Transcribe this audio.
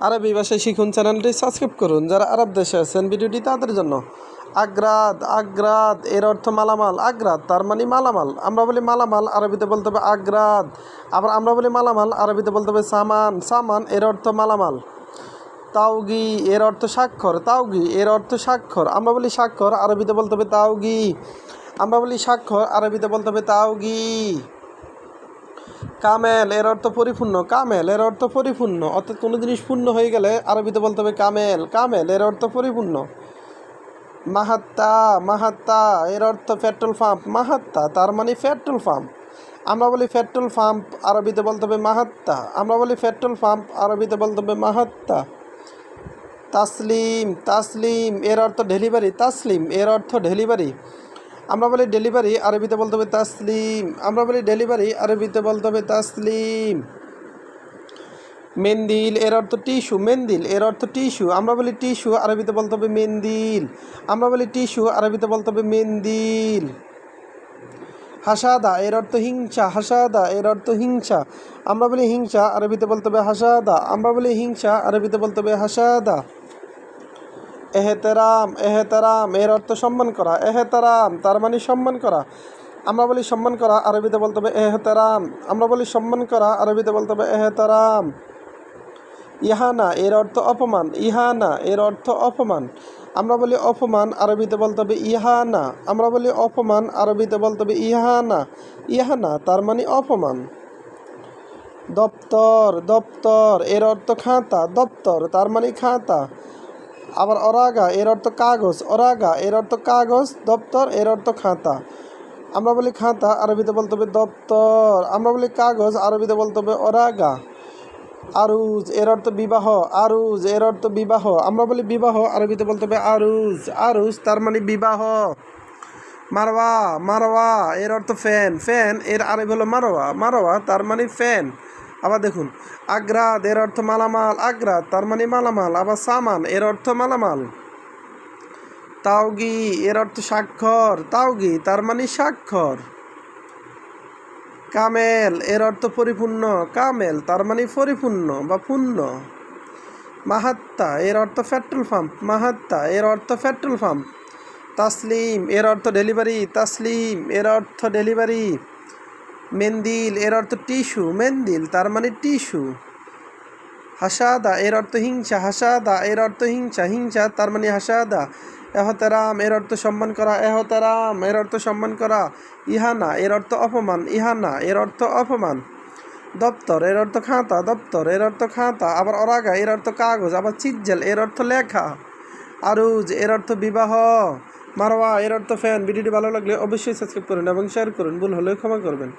আরবি ভাষায় শিখুন চ্যানেলটি সাবস্ক্রাইব করুন। যারা আরব দেশে আছেন, ভিডিওটি তাদের জন্য আগ্রাদ আগ্রাদ, এর অর্থ মালামাল। আগ্রাদ, তার মানে মালামাল। আমরা বলি মালামাল, আরবিতে বলতে হবে আগ্রাদ। আবার আমরা বলি মালামাল, আরবিতে বলতে হবে সামান। সামান, এর অর্থ মালামাল। তাওগি, এর অর্থ স্বাক্ষর। তাওগি, এর অর্থ স্বাক্ষর। আমরা বলি স্বাক্ষর, আরবিতে বলতে হবে তাওগি। আমরা বলি স্বাক্ষর, আরবিতে বলতে হবে তাওগি। কামেল, এর অর্থ পরিপূর্ণ, কামেল, এর অর্থ পরিপূর্ণ। অর্থাৎ কোনো জিনিস পূর্ণ হয়ে গেলে আরবিতে বলতে হবে কামেল কামেল, এর অর্থ পরিপূর্ণ। মাহাত্তা মাহাত্তা, এর অর্থ পেট্রোল পাম্প, মাহাত্তা, তার মানে পেট্রোল পাম্প। আমরা বলি পেট্রোল পাম্প, আরবিতে বলতে হবে মাহাত্তা। আমরা বলি পেট্রোল পাম্প, আরবিতে বলতে হবে মাহাত্তা। তাসলিম তাসলিম, এর অর্থ ডেলিভারি, তাসলিম, এর অর্থ ডেলিভারি। আমরা বলি ডেলিভারি, আরবিতে বলতে হবে তাসলিম। আমরা বলি ডেলিভারি, আরবিতে বলতে হবে তাসলিম। মেন্দিল, এর অর্থ টিস্যু, মেন্দিল, এর অর্থ টিস্যু। আমরা বলি টিস্যু, আরবিতে বলতে হবে মেন্দিল। আমরা বলি টিস্যু, আরবিতে বলতে হবে মেন্দিল। হাসাদা, এর অর্থ হিংসা, হাসাদা, এর অর্থ হিংসা। আমরা বলি হিংসা, আরবিতে বলতে হবে হাসাদা। আমরা বলি হিংসা, আরবিতে বলতে হবে হাসাদা। এহেতেরাম এহেতেরাম এর অর্থ সম্মান করা। এহেতেরাম তার মানে সম্মান করা। আমরা বলি সম্মান করা, আরবিতে বলতে হবে এহেতেরাম আমরা বলি সম্মান করা, আরবিতে বলতে হবে এহেতেরাম ইহানা, এর অর্থ অপমান। ইহানা, এর অর্থ অপমান। আমরা বলি অপমান, আরবিতে বলতে হবে ইহানা। আমরা বলি অপমান, আরবিতে বলতে হবে ইহানা। ইহানা, তার মানে অপমান। দপ্তর দপ্তর, এর অর্থ খাতা। দপ্তর, তার মানে খাতা। আবার অরাগা, এর অর্থ কাগজ। অরাগা, এর অর্থ কাগজ, দপ্তর, এর অর্থ খাতা। আমরা বলি খাতা, আরবিতে বলতে হবে দপ্তর। আমরা বলি কাগজ, আরবিতে বলতে হবে অরাগা। আরুজ, এর অর্থ বিবাহ। আরুজ, এর অর্থ বিবাহ। আমরা বলি বিবাহ, আরবিতে বলতে হবে আরুজ। আরুজ, তার মানে বিবাহ। মারওয়া মারওয়া, এর অর্থ ফ্যান। ফ্যান, এর আরবি হলো মারোয়া মারওয়া, তার মানে ফ্যান। আবার দেখুন আগ্রাদ এর অর্থ মালামাল আগ্রাদ তার মানে মালামাল, আবার সামান, এর অর্থ মালামাল। তাওগি, এর অর্থ স্বাক্ষর, তাওগি, তার মানে স্বাক্ষর। কামেল, এর অর্থ পরিপূর্ণ, কামেল, তার মানে পরিপূর্ণ বা পূর্ণ। মাহাত্তা, এর অর্থ পেট্রোল পাম্প, মাহাত্তা, এর অর্থ পেট্রোল পাম্প। তাসলিম, এর অর্থ ডেলিভারি, তাসলিম, এর অর্থ ডেলিভারি। মেন্দিল এর অর্থ টিস্যু মেন্দিল তার মানে টিস্যু হাসাদা এর অর্থ হিংসা হাসাদা এর অর্থ হিংসা হিংসা তার মানে হাসাদা এহতারাম এর অর্থ সম্মান করা এহতারাম এর অর্থ সম্মান করা ইহানা এর অর্থ অপমান ইহানা এর অর্থ অপমান দপ্তর এর অর্থ খাতা দপ্তর এর অর্থ খাতা আবার অরাগা এর অর্থ কাগজ আবার চিজ্জেল এর অর্থ লেখা আরুজ এর অর্থ বিবাহ মারওয়া এর অর্থ ফ্যান ভিডিওটি ভালো লাগলে অবশ্যই সাবস্ক্রাইব করুন এবং শেয়ার করুন ভুল হলেও ক্ষমা করবেন